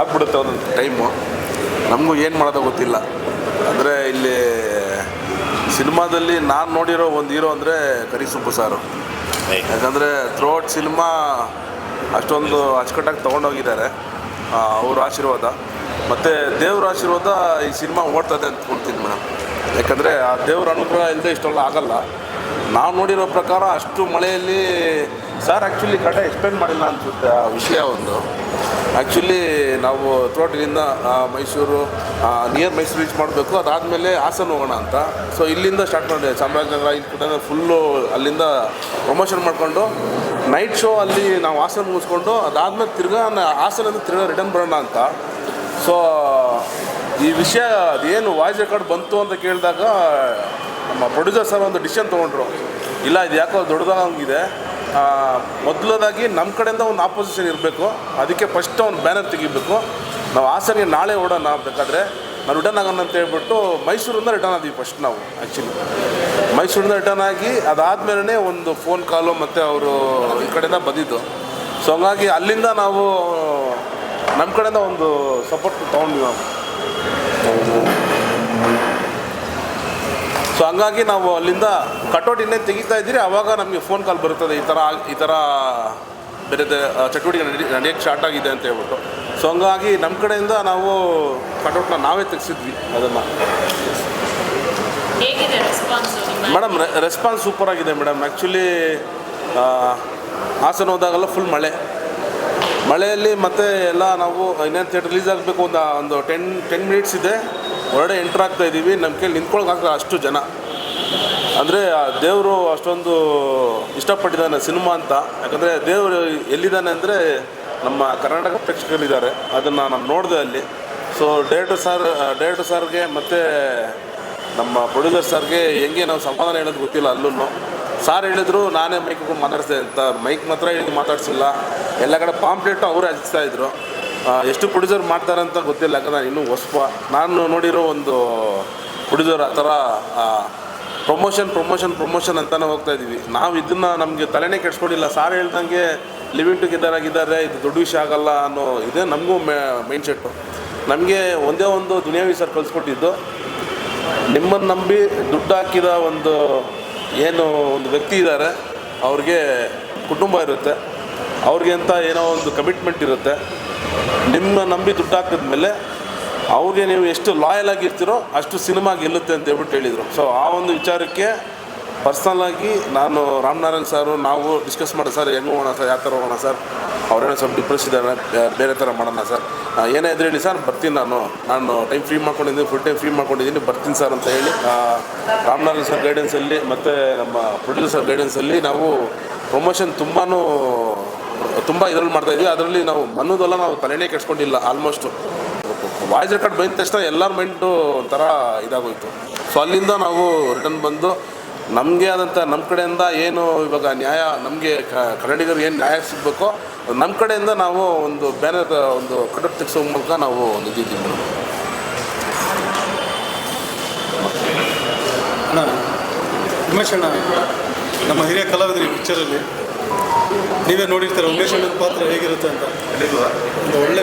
ಆಗ್ಬಿಡುತ್ತೆ ಒಂದೊಂದು ಟೈಮು. ನಮಗೂ ಏನು ಮಾಡೋದೋ ಗೊತ್ತಿಲ್ಲ. ಅಂದರೆ ಇಲ್ಲಿ ಸಿನಿಮಾದಲ್ಲಿ ನಾನು ನೋಡಿರೋ ಒಂದು ಹೀರೋ ಅಂದರೆ ಕರಿಸುಬ್ಬು ಸಾರು. ಯಾಕಂದರೆ ಥ್ರೋಟ್ ಸಿನಿಮಾ ಅಷ್ಟೊಂದು ಅಚ್ಚುಕಟ್ಟಾಗಿ ತೊಗೊಂಡೋಗಿದ್ದಾರೆ. ಅವ್ರ ಆಶೀರ್ವಾದ. ಮತ್ತು ದೇವ್ರ ಆಶೀರ್ವಾದ ಈ ಸಿನಿಮಾ ಓಡ್ತದೆ ಅಂತ ಕೊಡ್ತೀನಿ ಮೇಡಮ್ ಯಾಕಂದರೆ ಆ ದೇವ್ರ ಅನುಗ್ರಹ ಇಲ್ಲದೆ ಇಷ್ಟೆಲ್ಲ ಆಗಲ್ಲ. ನಾವು ನೋಡಿರೋ ಪ್ರಕಾರ ಅಷ್ಟು ಮಳೆಯಲ್ಲಿ ಸರ್ ಆ್ಯಕ್ಚುಲಿ ಕಡೆ ಎಕ್ಸ್ಪ್ಲೇನ್ ಮಾಡಿಲ್ಲ ಅನಿಸುತ್ತೆ ಆ ವಿಷಯ ಒಂದು. ಆ್ಯಕ್ಚುಲಿ ನಾವು ತೋಟದಿಂದ ಮೈಸೂರು ನಿಯರ್ ಮೈಸೂರು ರೀಚ್ ಮಾಡಬೇಕು. ಅದಾದಮೇಲೆ ಹಾಸನ ಹೋಗೋಣ ಅಂತ. ಸೊ ಇಲ್ಲಿಂದ ಸ್ಟಾರ್ಟ್ ಮಾಡಿದೆ. ಚಾಮರಾಜನಗರ, ಇಲ್ಲಿ ಕೂಡ ಫುಲ್ಲು ಅಲ್ಲಿಂದ ಪ್ರಮೋಷನ್ ಮಾಡಿಕೊಂಡು ನೈಟ್ ಶೋ ಅಲ್ಲಿ ನಾವು ಹಾಸನ ಮುಗಿಸ್ಕೊಂಡು, ಅದಾದಮೇಲೆ ತಿರ್ಗಾ ಹಾಸನದಿಂದ ತಿರ್ಗಾ ರಿಟರ್ನ್ ಬರೋಣ ಅಂತ. ಸೊ ಈ ವಿಷಯ ಅದೇನು ವಾಯ್ಸ್ ರೆಕಾರ್ಡ್ ಬಂತು ಅಂತ ಕೇಳಿದಾಗ, ನಮ್ಮ ಪ್ರೊಡ್ಯೂಸರ್ ಸರ್ ಒಂದು ಡಿಸಿಷನ್ ತೊಗೊಂಡ್ರು. ಇಲ್ಲ, ಇದು ಯಾಕೋ ದೊಡ್ಡದಾಗಿದೆ ಮೊದಲದಾಗಿ ನಮ್ಮ ಕಡೆಯಿಂದ ಒಂದು ಆಪೋಸಿಷನ್ ಇರಬೇಕು. ಅದಕ್ಕೆ ಫಸ್ಟ್ ಒಂದು ಬ್ಯಾನರ್ ತೆಗಿಬೇಕು. ನಾವು ಹಾಸನಿಗೆ ನಾಳೆ ಓಡೋಣ ಬೇಕಾದರೆ. ನಾವು ರಿಟರ್ನ್ ಆಗೋಣ ಅಂತ ಹೇಳ್ಬಿಟ್ಟು ಮೈಸೂರಿಂದ ರಿಟರ್ನ್ ಆದ್ವಿ ಫಸ್ಟ್ ನಾವು ಆ್ಯಕ್ಚುಲಿ ಮೈಸೂರಿಂದ ರಿಟರ್ನ್ ಆಗಿ ಅದಾದಮೇಲೆ ಒಂದು ಫೋನ್ ಕಾಲು ಮತ್ತು ಅವರು ಈ ಕಡೆಯಿಂದ ಬಂದಿದ್ದು. ಸೊ ಹಂಗಾಗಿ ಅಲ್ಲಿಂದ ನಾವು ನಮ್ಮ ಕಡೆಯಿಂದ ಒಂದು ಸಪೋರ್ಟ್ ತೊಗೊಂಡ್ವಿ ನಾವು. ಸೊ ಹಂಗಾಗಿ ನಾವು ಅಲ್ಲಿಂದ ಕಟೌಟ್ ಇನ್ನೇನು ತೆಗಿತಾ ಇದ್ದೀರಿ. ಆವಾಗ ನಮಗೆ ಫೋನ್ ಕಾಲ್ ಬರುತ್ತದೆ. ಈ ಥರ ಈ ಥರ ಬೇರೆ ಚಟುವಟಿಕೆ ನಡಿ ನಡೆಯೋಕ್ಕೆ ಸ್ಟಾರ್ಟ್ ಆಗಿದೆ ಅಂತ ಹೇಳ್ಬಿಟ್ಟು. ಸೊ ಹಂಗಾಗಿ ನಮ್ಮ ಕಡೆಯಿಂದ ನಾವು ಕಟೌಟ್ನ ನಾವೇ ತೆಗೆಸಿದ್ವಿ ಅದನ್ನು. ಮೇಡಮ್ ರೆಸ್ಪಾನ್ಸ್ ಸೂಪರ್ ಆಗಿದೆ ಮೇಡಮ್ ಆ್ಯಕ್ಚುಲಿ ಹಾಸನ ಹೋದಾಗೆಲ್ಲ ಫುಲ್ ಮಳೆ. ಮಳೆಯಲ್ಲಿ ಮತ್ತೆ ಎಲ್ಲ ನಾವು ಇನ್ನೇನು ಥಿಯೇಟರ್ ರಿಲೀಸ್ ಆಗಬೇಕು ಒಂದು ಒಂದು ಟೆನ್ ಟೆನ್ ಮಿನಿಟ್ಸ್ ಇದೆ. ಹೊರಗಡೆ ಎಂಟ್ರ್ ಆಗ್ತಾ ಇದ್ದೀವಿ ನಮ್ಮ ಕೈಲಿ ನಿಂತ್ಕೊಳಕ್ಕಾಗ ಅಷ್ಟು ಜನ. ಅಂದರೆ ದೇವರು ಅಷ್ಟೊಂದು ಇಷ್ಟಪಟ್ಟಿದ್ದಾನೆ ಸಿನಿಮಾ ಅಂತ. ಯಾಕಂದರೆ ದೇವರು ಎಲ್ಲಿದ್ದಾನೆ ಅಂದರೆ ನಮ್ಮ ಕರ್ನಾಟಕ ಪ್ರೇಕ್ಷಕರಿದ್ದಾರೆ. ಅದನ್ನು ನಾನು ನೋಡಿದೆ ಅಲ್ಲಿ. ಸೊ ಡೈರೆಕ್ಟರ್ ಸರ್ ಡೈರೆಕ್ಟರ್ ಸರ್ಗೆ ಮತ್ತು ನಮ್ಮ ಪ್ರೊಡ್ಯೂಸರ್ ಸರ್ಗೆ ಹೆಂಗೆ ನಾವು ಸಮಾಧಾನ ಹೇಳೋದು ಗೊತ್ತಿಲ್ಲ ಅಲ್ಲೂ ಸಾರ್ ಹೇಳಿದ್ರು ನಾನೇ ಮೈಕ್ ಮಾತಾಡಿಸಿದೆ ಅಂತ. ಮೈಕ್ ಮಾತ್ರ ಹೇಳಿ ಮಾತಾಡ್ಸಿಲ್ಲ. ಎಲ್ಲ ಕಡೆ ಪಾಂಪ್ಲೆಟು ಅವರೇ ಹಚ್ತಾ ಇದ್ರು. ಆ, ಎಷ್ಟು ಪ್ರೊಡ್ಯೂಸರ್ ಮಾಡ್ತಾರೆ ಅಂತ ಗೊತ್ತಿಲ್ಲ, ಯಾಕಂದರೆ ನಾನು ಇನ್ನೂ ಹೊಸಪ. ನಾನು ನೋಡಿರೋ ಒಂದು ಪ್ರೊಡ್ಯೂಸರ್ ಆ ಥರ ಪ್ರಮೋಷನ್ ಪ್ರಮೋಷನ್ ಪ್ರಮೋಷನ್ ಅಂತಲೇ ಹೋಗ್ತಾ ಇದ್ದೀವಿ. ನಾವು ಇದನ್ನು ನಮಗೆ ತಲೆನೇ ಕೆಡ್ಸ್ಕೊಂಡಿಲ್ಲ. ಸಾರ್ ಹೇಳ್ದಂಗೆ ಲಿವಿಂಗ್ ಟುಗೆದರ್ ಆಗಿದ್ದಾರೆ, ಇದು ದೊಡ್ಡ ವಿಷಯ ಆಗಲ್ಲ ಅನ್ನೋ ಇದೇ ನಮಗೂ ಮೈಂಡ್ ಸೆಟ್ಟು ನಮಗೆ ಒಂದೇ ಒಂದು ದುನಿಯಾವಿ ಸರ್ ಕಲಿಸ್ಕೊಟ್ಟಿದ್ದು ನಿಮ್ಮನ್ನು ನಂಬಿ ದುಡ್ಡು ಹಾಕಿದ ಒಂದು, ಏನು, ಒಂದು ವ್ಯಕ್ತಿ ಇದ್ದಾರೆ ಅವ್ರಿಗೆ ಕುಟುಂಬ ಇರುತ್ತೆ. ಅವ್ರಿಗೆ ಅಂತ ಏನೋ ಒಂದು ಕಮಿಟ್ಮೆಂಟ್ ಇರುತ್ತೆ. ನಿಮ್ಮ ನಂಬಿ ದುಡ್ಡು ಹಾಕಿದ್ಮೇಲೆ ಅವ್ರಿಗೆ ನೀವು ಎಷ್ಟು ಲಾಯಲ್ ಆಗಿರ್ತೀರೋ ಅಷ್ಟು ಸಿನಿಮಾ ಗೆಲ್ಲುತ್ತೆ ಅಂತ ಹೇಳ್ಬಿಟ್ಟು ಹೇಳಿದರು. ಸೊ ಆ ಒಂದು ವಿಚಾರಕ್ಕೆ ಪರ್ಸ್ನಲ್ಲಾಗಿ ನಾನು ರಾಮನಾರಾಯಣ್ ಸಾರು ನಾವು ಡಿಸ್ಕಸ್ ಮಾಡೋದು ಸರ್ ಹೆಂಗೆ ಹೋಗೋಣ ಸರ್ ಯಾವ ಥರ ಹೋಗೋಣ ಸರ್ ಅವ್ರೇನೋ ಸ್ವಲ್ಪ ಡಿಪ್ರೆಸ್ ಇದ್ದಾರೆ ಬೇರೆ ಥರ ಮಾಡೋಣ ಸರ್ ಏನೇ ಇದ್ರೆ ಹೇಳಿ ಸರ್ ಬರ್ತೀನಿ ನಾನು. ನಾನು ಟೈಮ್ ಫ್ರೀ ಮಾಡ್ಕೊಂಡಿದ್ದೀನಿ ಫುಲ್ ಟೈಮ್ ಫ್ರೀ ಮಾಡ್ಕೊಂಡಿದ್ದೀನಿ, ಬರ್ತೀನಿ ಸರ್ ಅಂತ ಹೇಳಿ ರಾಮನಾರಾಯಣ್ ಸರ್ ಗೈಡೆನ್ಸಲ್ಲಿ ಮತ್ತು ನಮ್ಮ ಪ್ರೊಡ್ಯೂಸರ್ ಗೈಡೆನ್ಸಲ್ಲಿ ನಾವು ಪ್ರಮೋಷನ್ ತುಂಬಾ ತುಂಬ ಇದರಲ್ಲಿ ಮಾಡ್ತಾ ಇದ್ವಿ. ಅದರಲ್ಲಿ ನಾವು ಅನ್ನೋದೆಲ್ಲ ನಾವು ತಲೆನೇ ಕೆಡ್ಸ್ಕೊಂಡಿಲ್ಲ ಆಲ್ಮೋಸ್ಟ್ ವಾಯ್ಸ್ ರೆಕಾರ್ಡ್ ಬಂದ ತಕ್ಷಣ ಎಲ್ಲರ ಮೈಂಡು ಒಂಥರ ಇದಾಗೋಯ್ತು. ಸೊ ಅಲ್ಲಿಂದ ನಾವು ರಿಟರ್ನ್ ಬಂದು, ನಮಗೆ ಆದಂಥ ನಮ್ಮ ಕಡೆಯಿಂದ ಏನು ಇವಾಗ ನ್ಯಾಯ, ನಮಗೆ ಕನ್ನಡಿಗರಿಗೆ ಏನು ನ್ಯಾಯ ಸಿಗಬೇಕೋ ನಮ್ಮ ಕಡೆಯಿಂದ ನಾವು ಒಂದು ಬ್ಯಾನರ್ ಒಂದು ಕಟಪ್ ತೆಗೆಸೋ ಮೂಲಕ ನಾವು ಮೇಡಮ್ ಅಣ್ಣ ನಮ್ಮ ಹಿರಿಯ ಕಲಾವಿದರು ಪಿಕ್ಚರಲ್ಲಿ ನೀವೇ ನೋಡಿರ್ತಾರೆ ಉಮೇಶ್ ಅಣ್ಣನ ಪಾತ್ರ ಹೇಗಿರುತ್ತೆ ಅಂತ. ಒಂದು ಒಳ್ಳೆ